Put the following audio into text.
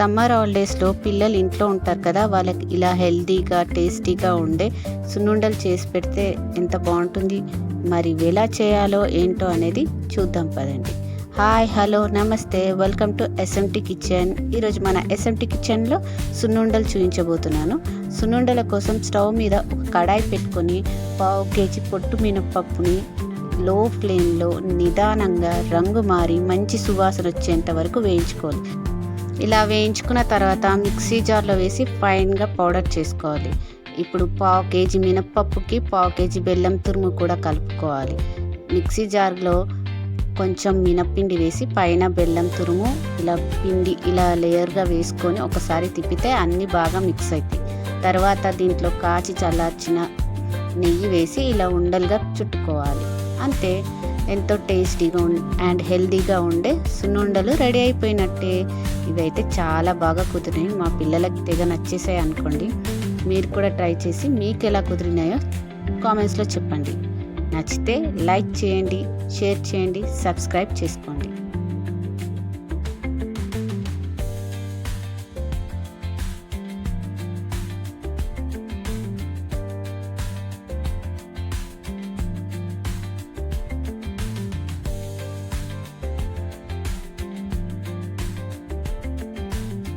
Summer హాలిడేస్లో పిల్లలు ఇంట్లో ఉంటారు కదా వాళ్ళకి ఇలా హెల్తీగా టేస్టీగా ఉండే సున్నుండలు చేసి పెడితే ఎంత బాగుంటుంది మరి ఎలా చేయాలో ఏంటో అనేది చూద్దాం పదండి. Hi hello namaste welcome to SMT kitchen ఈరోజు మన ఎస్ఎంటీ కిచెన్లో సున్నుండలు చూపించబోతున్నాను. సున్నుండల కోసం స్టవ్ మీద ఒక కడాయి పెట్టుకొని పావు కేజీ పొట్టు మినపప్పుని లో ఫ్లేమ్లో నిదానంగా రంగు మారి మంచి సువాసన వచ్చేంత వరకు వేయించుకోవాలి. ఇలా వేయించుకున్న తర్వాత మిక్సీ జార్లో వేసి ఫైన్గా పౌడర్ చేసుకోవాలి. ఇప్పుడు పావు కేజీ మినప్పప్పుకి పావు కేజీ బెల్లం తురుము కూడా కలుపుకోవాలి. మిక్సీ జార్లో కొంచెం మినప్పిండి వేసి పైన బెల్లం తురుము ఇలా పిండి ఇలా లేయర్గా వేసుకొని ఒకసారి తిప్పితే అన్నీ బాగా మిక్స్ అవుతాయి తర్వాత దీంట్లో కాచి చల్లార్చిన నెయ్యి వేసి ఇలా ఉండలుగా చుట్టుకోవాలి. అంతే. ఎంతో టేస్టీగా అండ్ హెల్దీగా ఉండే సున్నుండలు రెడీ అయిపోయినట్టే. ఇవైతే చాలా బాగా కుదిరినాయి. మా పిల్లలకి తెగ నచ్చేసాయి అనుకోండి. మీరు కూడా ట్రై చేసి మీకు ఎలా కుదిరినాయో కామెంట్స్లో చెప్పండి. నచ్చితే లైక్ చేయండి షేర్ చేయండి సబ్స్క్రైబ్ చేసుకోండి.